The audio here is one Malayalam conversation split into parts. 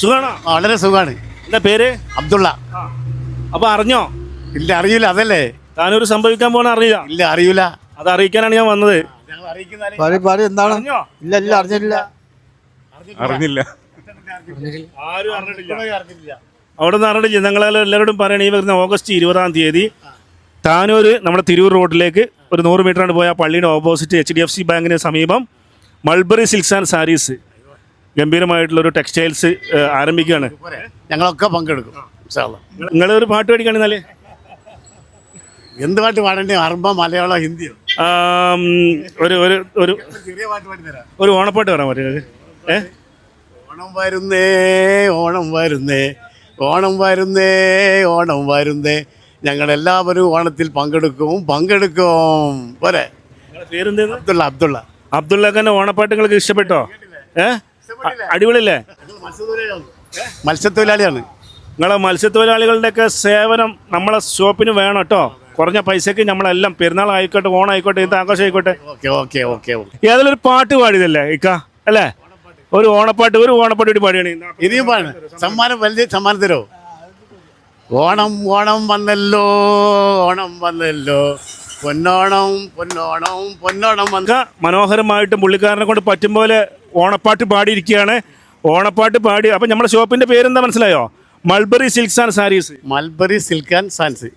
സുഖാണോ? വളരെ സുഖമാണ് എന്താ പേര്? അബ്ദുള്ള. അപ്പൊ അറിഞ്ഞോ? ഇല്ല അറിയില്ല അതല്ലേ? താനൊരു സംഭവിക്കാൻ പോണ അറിയില്ല. ഇല്ല അറിയില്ല അത് അറിയിക്കാനാണ് ഞാൻ വന്നത്. എന്താണ്? ഇല്ല ഇല്ല അറിഞ്ഞില്ല അറിഞ്ഞില്ല. ആരും അറിഞ്ഞിട്ടില്ല. അവിടെ നിന്ന് അറിഞ്ഞില്ല ഞങ്ങളെല്ലാം എല്ലാവരോടും പറയണേ ഈ വരുന്ന ഓഗസ്റ്റ് ഇരുപതാം തീയതി താനൂര് നമ്മുടെ തിരൂർ റോഡിലേക്ക് ഒരു നൂറ് മീറ്ററാണ് പോയ പള്ളിയുടെ opposite H D F C ബാങ്കിന് സമീപം മൾബറി സിൽക്സ് ആൻഡ് സാരീസ്. ഗംഭീരമായിട്ടുള്ള ഒരു ടെക്സ്റ്റൈൽസ് ആരംഭിക്കുകയാണ്. ഞങ്ങളൊക്കെ പങ്കെടുക്കും. നിങ്ങൾ ഒരു പാട്ട് പഠിക്കുകയാണെന്നാലേ എന്ത് പാട്ട് പാടേണ്ടി? അറബ മലയാളം ഹിന്ദിയോ ഒരു ഒരു ഒരു ചെറിയ പാട്ട് ഒരു ഓണപ്പാട്ട് പറയാൻ പറ്റുന്നത് ഓണം വരുന്നേ ഓണം വരുന്നേ ഓണം വരുന്നേ ഓണം വരുന്നേ. ഞങ്ങളെല്ലാവരും ഓണത്തിൽ പങ്കെടുക്കും പങ്കെടുക്കും. പോരെ? അബ്ദുള്ള അബ്ദുള്ള അബ്ദുള്ള. അബ്ദുള്ളഖാന്റെ ഓണപ്പാട്ട് നിങ്ങൾക്ക് ഇഷ്ടപ്പെട്ടോ? ഏ? അ- അടിപൊളിയല്ലേ? മത്സ്യത്തൊഴിലാളിയാണ്. നിങ്ങളെ മത്സ്യത്തൊഴിലാളികളുടെയൊക്കെ സേവനം നമ്മളെ ഷോപ്പിന് വേണം കേട്ടോ. കുറഞ്ഞ പൈസക്ക് നമ്മളെല്ലാം പെരുന്നാൾ ആയിക്കോട്ടെ ഓണായിക്കോട്ടെ എന്ത് ആഘോഷം ആയിക്കോട്ടെ. Okay okay okay okay. ഏതെങ്കിലും ഒരു പാട്ട് പാടിയതല്ലേ ഇക്ക? അല്ലേ? ഒരു ഓണപ്പാട്ട് ഒരു ഓണപ്പാട്ട് കൂടി പാടിയാണ്. ഇനിയും സമ്മാനം വലിയ സമ്മാനം തരോ? ഓണം ഓണം വന്നല്ലോ ഓണം വന്നല്ലോ. പൊന്നോണം പൊന്നോണം പൊന്നോണം വന്ന മനോഹരമായിട്ട് പുള്ളിക്കാരനെ കൊണ്ട് പറ്റും പോലെ ഓണപ്പാട്ട് പാടിയിരിക്കുകയാണ്. ഓണപ്പാട്ട് പാടി അപ്പം നമ്മുടെ ഷോപ്പിന്റെ പേരെന്താ മനസ്സിലായോ? Mulberry silks and sarees. Mulberry silk and sans.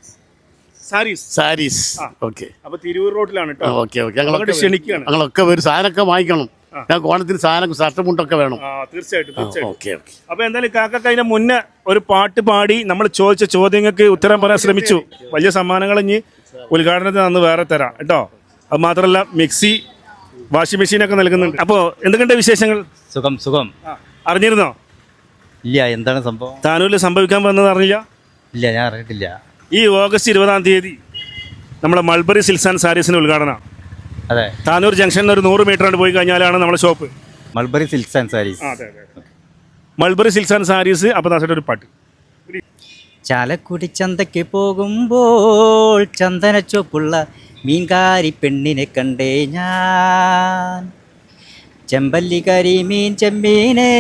Saris. Saris. Okay. അപ്പോൾ തിരൂർ റോഡിലാണ് കേട്ടോ ഓക്കെ ഓക്കെ. ഞങ്ങളൊക്കെ ക്ഷണിക്കുകയാണ്. ഞങ്ങളൊക്കെ ഒരു സാധനമൊക്കെ വാങ്ങിക്കണം. ഞങ്ങൾക്ക് ഓണത്തിന് സാധനം ഷർട്ടും മുണ്ടൊക്കെ വേണം. തീർച്ചയായിട്ടും തീർച്ചയായിട്ടും. Okay okay. അപ്പൊ എന്തായാലും കാക്കക്ക് അതിന്റെ മുന്നേ ഒരു പാട്ട് പാടി നമ്മൾ ചോദിച്ച ചോദ്യങ്ങൾക്ക് ഉത്തരം പറയാൻ ശ്രമിച്ചു. വലിയ സമ്മാനങ്ങൾ ഇനി ഉദ്ഘാടനത്തിന് അന്ന് വേറെ തരാം കേട്ടോ. അത് മാത്രമല്ല മിക്സി വാഷിംഗ് മെഷീനൊക്കെ നൽകുന്നുണ്ട്. അപ്പോ എന്തൊക്കെയുണ്ട് വിശേഷങ്ങൾ? സുഖം സുഖം. അറിഞ്ഞിരുന്നോ? ഇല്ല എന്താണ് സംഭവം? താനൂരിൽ സംഭവിക്കാൻ പോകുന്നത് അറിഞ്ഞില്ല? ഇല്ല ഞാൻ അറിഞ്ഞിട്ടില്ല. ഈ ഓഗസ്റ്റ് ഇരുപതാം തീയതി നമ്മുടെ മൾബറി സിൽസ് ആൻഡ് സാരീസിന്റെ ഉദ്ഘാടനം. അതെ. താനൂർ ജംഗ്ഷനിൽ ഒരു നൂറ് മീറ്റർ ആണ് പോയി കഴിഞ്ഞാലാണ് നമ്മുടെ shop. Mulberry silks and sarees. Mulberry silks and sarees അപ്പോൾ ദാസയുടെ ഒരു പാട്ട്. ചാലക്കുടി ചന്തയ്ക്ക് പോകുമ്പോൾ ചന്ദനച്ചോപ്പുള്ള മീൻകാരി പെണ്ണിനെ കണ്ടേ ഞാൻ. ചെമ്പല്ലി കരി മീൻ ചെമ്മീനേ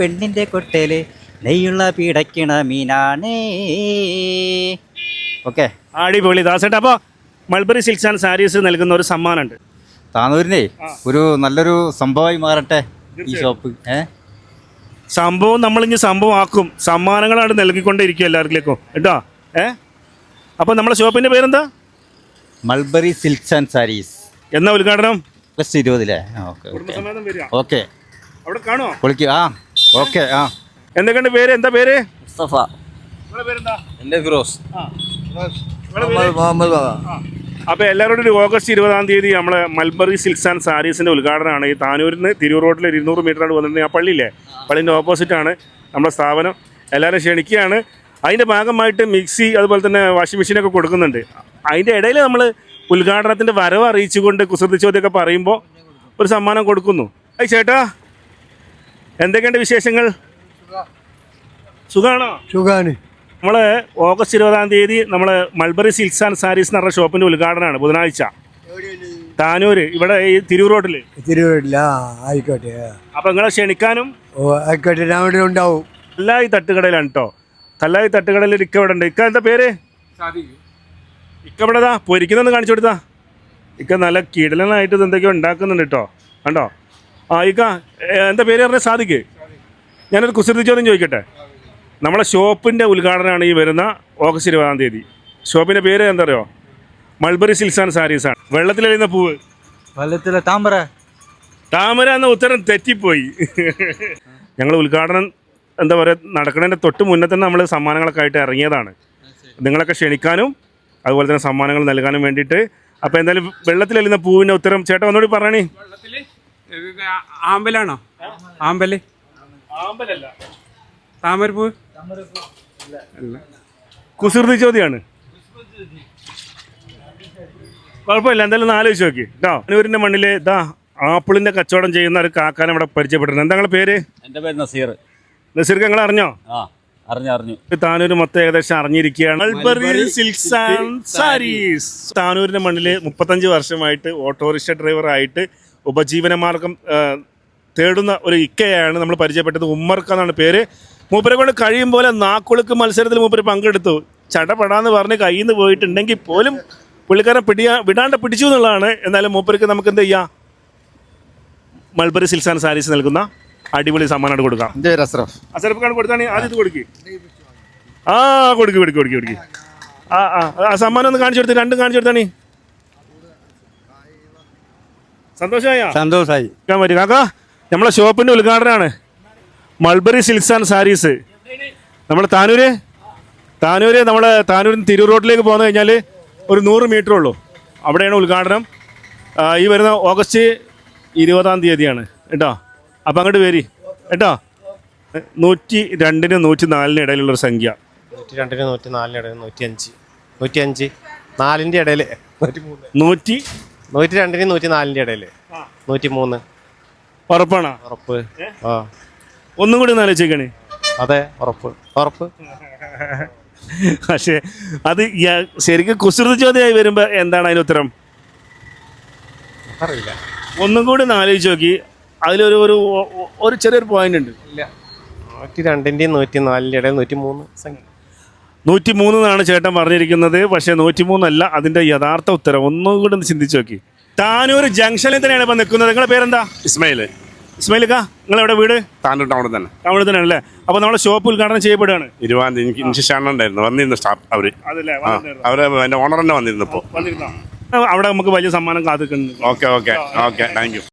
പെണ്ണിന്റെ കൊട്ടേൽ നെയ്യുള്ള പീടക്കിണ മീനാണേ. ഓക്കെ. അടിപൊളി. ദാസേട്ട അപ്പോൾ മൾബറി സിൽക്സ് ആൻഡ് സാരീസ് നൽകുന്ന ഒരു സമ്മാനമുണ്ട്. താനൂരിനെ ഒരു നല്ലൊരു സംഭവമായി മാറട്ടെ ഈ ഷോപ്പ്. ഏ? സംഭവം നമ്മളിഞ്ഞ് സംഭവം ആക്കും സമ്മാനങ്ങളാണ് നൽകിക്കൊണ്ടിരിക്കുക എല്ലാവർക്കും കേട്ടോ? ഏ? അപ്പോൾ നമ്മുടെ ഷോപ്പിന്റെ പേരെന്താ? Mulberry silks and sarees. എന്നാ ഉദ്ഘാടനം? പ്ലസ് ഇരുപതിലേ? ആ ഓക്കെ ഓക്കെ. അവിടെ കാണോ പൊളിക്ക് ആ ഓക്കെ ആ. എന്തൊക്കെയുണ്ട് പേര്? എന്താ പേര്? മുസ്തഫ. എന്റെ ഫിറോസ്? മുഹമ്മദ് ബാബ. അപ്പോൾ എല്ലാവരോടും ഒരു ഓഗസ്റ്റ് ഇരുപതാം തീയതി നമ്മളെ മൽബറി സിൽക്സ് ആൻഡ് സാരീസിന്റെ ഉദ്ഘാടനമാണ്. ഈ താനൂരിൽ നിന്ന് തിരൂർ റോഡിൽ ഇരുന്നൂറ് മീറ്ററാണ് വന്നിട്ടുണ്ട് ആ പള്ളിയില്ലേ? ഓപ്പോസിറ്റ് ആണ് നമ്മുടെ സ്ഥാപനം. എല്ലാവരും ക്ഷണിക്കുകയാണ്. അതിന്റെ ഭാഗമായിട്ട് മിക്സി അതുപോലെ തന്നെ വാഷിംഗ് മെഷീനൊക്കെ കൊടുക്കുന്നുണ്ട്. അതിന്റെ ഇടയിൽ നമ്മൾ ഉദ്ഘാടനത്തിന്റെ വരവ് അറിയിച്ചുകൊണ്ട് കുസൃതി ചോദ്യമൊക്കെ പറയുമ്പോൾ ഒരു സമ്മാനം കൊടുക്കുന്നു. ഐ ചേട്ടാ എന്തൊക്കെയുണ്ട് വിശേഷങ്ങൾ? സുഖാണോ? സുഖാണ്. നമ്മൾ ഓഗസ്റ്റ് ഇരുപതാം തീയതി നമ്മൾ മൾബറി സിൽക്സ് ആൻഡ് സാരീസ് എന്ന് പറഞ്ഞ ഷോപ്പിന്റെ ഉദ്ഘാടനമാണ് ബുധനാഴ്ച. താനൂര് ഇവിടെ ഈ തിരൂർ റോഡിൽ തിരൂർ റോഡിൽ ആ ആയിക്കോട്ടെ അപ്പം നിങ്ങളെ ക്ഷണിക്കാനും ഓ ആയിക്കോട്ടെ ഞാൻ ഇവിടെ ഉണ്ടാവും. തല്ലായി തട്ടുകടയിലാണ് കേട്ടോ തല്ലായി തട്ടുകടയിൽ ഇക്ക ഇവിടെ ഉണ്ട്. ഇക്ക എന്താ പേര്? ഇക്ക ഇവിടെതാ പൊരിക്കുന്നൊന്ന് കാണിച്ചു കൊടുത്താ. ഇക്ക നല്ല കിടലനായിട്ട് ഇതെന്തൊക്കെയോ ഉണ്ടാക്കുന്നുണ്ട് കേട്ടോ കണ്ടോ? ആ ഇക്ക എന്താ പേര് പറഞ്ഞ? സാധിക്ക് ഞാനൊരു കുസൃതി ചോദ്യം ചോദിക്കട്ടെ? നമ്മളെ ഷോപ്പിന്റെ ഉദ്ഘാടനമാണ് ഈ വരുന്ന ഓഗസ്റ്റ് ഇരുപതാം തീയതി. ഷോപ്പിന്റെ പേര് എന്താ അറിയോ മൾബറി സിൽസ് ആൻഡ് സാരീസാണ് വെള്ളത്തിലെഴുന്ന പൂവ്. വെള്ളത്തിലെ താമര. താമര എന്ന ഉത്തരം തെറ്റിപ്പോയി. ഞങ്ങൾ ഉദ്ഘാടനം എന്താ പറയുക നടക്കുന്നതിന്റെ തൊട്ട് മുന്നേ തന്നെ നമ്മൾ സമ്മാനങ്ങളൊക്കെ ആയിട്ട് ഇറങ്ങിയതാണ്. നിങ്ങളൊക്കെ ക്ഷണിക്കാനും അതുപോലെ തന്നെ സമ്മാനങ്ങൾ നൽകാനും വേണ്ടിയിട്ട്. അപ്പോൾ എന്തായാലും വെള്ളത്തിലെല്ലുന്ന പൂവിന്റെ ഉത്തരം ചേട്ടൻ ഒന്നുകൂടി പറയണേ ആമ്പലാണോ? ആമ്പൽ? താമരപ്പൂ? കുസൃതി ചോദ്യമാണ് കുഴപ്പമില്ല എന്തായാലും ഒന്ന് ആലോചിച്ച് നോക്കി. കേട്ടോ അനൂരിന്റെ മണ്ണിൽ ഇതാ ആപ്പിളിന്റെ കച്ചവടം ചെയ്യുന്ന ഒരു കാക്കാനെ ഇവിടെ പരിചയപ്പെട്ടിട്ടുണ്ട്. എന്താ നിങ്ങളുടെ പേര്? എന്റെ പേര് നസീർ. നസീർക്ക് നിങ്ങൾ അറിഞ്ഞോ ആ. അറിഞ്ഞു താനൂർ താനൂര് മൊത്തം ഏകദേശം അറിഞ്ഞിരിക്കുകയാണ്. Silks and sarees. താനൂരിന്റെ മണ്ണിൽ മുപ്പത്തഞ്ച് വർഷമായിട്ട് ഓട്ടോറിക്ഷ ഡ്രൈവറായിട്ട് ഉപജീവന മാർഗം തേടുന്ന ഒരു ഇക്കയാണ് നമ്മൾ പരിചയപ്പെട്ടത്. ഉമ്മർക്ക എന്നാണ് പേര്. മൂപ്പരെ കൊണ്ട് കഴിയും പോലെ നാക്കുളുക്ക് മത്സരത്തിൽ മൂപ്പര് പങ്കെടുത്തു. ചടപടാന്ന് പറഞ്ഞ് കയ്യിൽ നിന്ന് പോയിട്ടുണ്ടെങ്കിൽ പോലും പുള്ളിക്കാരൻ പിടിയാ വിടാണ്ട് പിടിച്ചു എന്നുള്ളതാണ്. എന്നാലും മൂപ്പർക്ക് നമുക്ക് എന്ത് ചെയ്യാം മൾബറി സിൽസാൻ സാരീസ് നൽകുന്ന അടിപൊളി സമ്മാനമായിട്ട് കൊടുക്കാം. അസറഫ് അസറഫ് കൊടുത്താണ് ആദ്യം കൊടുക്കി. ആ കൊടുക്ക് കൊടുക്ക് കൊടുക്ക് കൊടുക്കി. ആ ആ ആ സമ്മാനം ഒന്ന് കാണിച്ചു കൊടുത്ത് രണ്ടും കാണിച്ചു കൊടുത്താണ്. സന്തോഷമായാ സന്തോഷായി. നിൽക്കാൻ പറ്റും കാക്ക നമ്മളെ ഷോപ്പിന്റെ ഉദ്ഘാടനമാണ് മൾബറി സിൽക്സ് ആൻഡ് സാരീസ്. നമ്മൾ താനൂര് താനൂര് നമ്മൾ താനൂരിൽ നിന്ന് തിരൂർ റോഡിലേക്ക് പോകുന്ന കഴിഞ്ഞാൽ ഒരു നൂറ് മീറ്റർ ഉള്ളൂ. അവിടെയാണ് ഉദ്ഘാടനം. ഈ വരുന്ന ഓഗസ്റ്റ് ഇരുപതാം തീയതിയാണ്. കേട്ടോ? അപ്പം അങ്ങോട്ട് വരി. കേട്ടോ? നൂറ്റി രണ്ടിന് നൂറ്റി നാലിന് ഇടയിലുള്ളൊരു സംഖ്യ. നൂറ്റി രണ്ടിന് നൂറ്റി നാലിന് ഇടയിൽ നൂറ്റി അഞ്ച് നൂറ്റി അഞ്ച് നാലിന്റെ ഇടയിൽ നൂറ്റി മൂന്ന് നൂറ്റി നൂറ്റി രണ്ടിന് നൂറ്റി നാലിന്റെ ഇടയിൽ നൂറ്റി മൂന്ന്. ഉറപ്പാണോ? ഉറപ്പ്. ആ. ഒന്നും കൂടി ഒന്ന് ആലോചിക്കണേ അതെ ഉറപ്പ്. ഉറപ്പ്. പക്ഷേ അത് ശരിക്കും കുസൃതി ചോദ്യമായി വരുമ്പോൾ എന്താണ് അതിന് ഉത്തരം? അറിയില്ല. ഒന്നും കൂടി ഒന്ന് ആലോചിച്ച് നോക്കി. അതിലൊരു ഒരു ഒരു ചെറിയൊരു പോയിന്റ് ഉണ്ട്. ഇല്ല. നൂറ്റി രണ്ടിന്റെയും നൂറ്റി നാലിന്റെ ഇടയിൽ നൂറ്റി മൂന്ന് സംഖ്യ. നൂറ്റി മൂന്ന് എന്നാണ് ചേട്ടൻ പറഞ്ഞിരിക്കുന്നത്. പക്ഷേ നൂറ്റി മൂന്നല്ല അതിന്റെ യഥാർത്ഥ ഉത്തരം ഒന്നും കൂടെ ഒന്ന് ചിന്തിച്ചു നോക്കി. താനൂർ ജംഗ്ഷനിൽ തന്നെയാണ് ഇപ്പം നിൽക്കുന്നത്. നിങ്ങളുടെ പേരെന്താ? ഇസ്മയിൽ. ഇസ്മയിലിക്ക നിങ്ങൾ എവിടെ വീട്? താനൂർ ടൗണിൽ തന്നെ. ടൗണിൽ തന്നെയാണ് അല്ലേ അപ്പോൾ നമ്മുടെ ഷോപ്പ് ഉദ്ഘാടനം ചെയ്യപ്പെടുകയാണ്. ഇരുപതാം തീയതി എനിക്ക് ഉണ്ടായിരുന്നു. വന്നിരുന്നു സ്റ്റാഫ് അവർ. അതല്ലേ എന്റെ ഓണർ തന്നെ വന്നിരുന്നു ഇപ്പോൾ വന്നിരുന്നോ? അവിടെ നമുക്ക് വലിയ സമ്മാനം കാത്തിക്കുന്നു okay okay okay thank you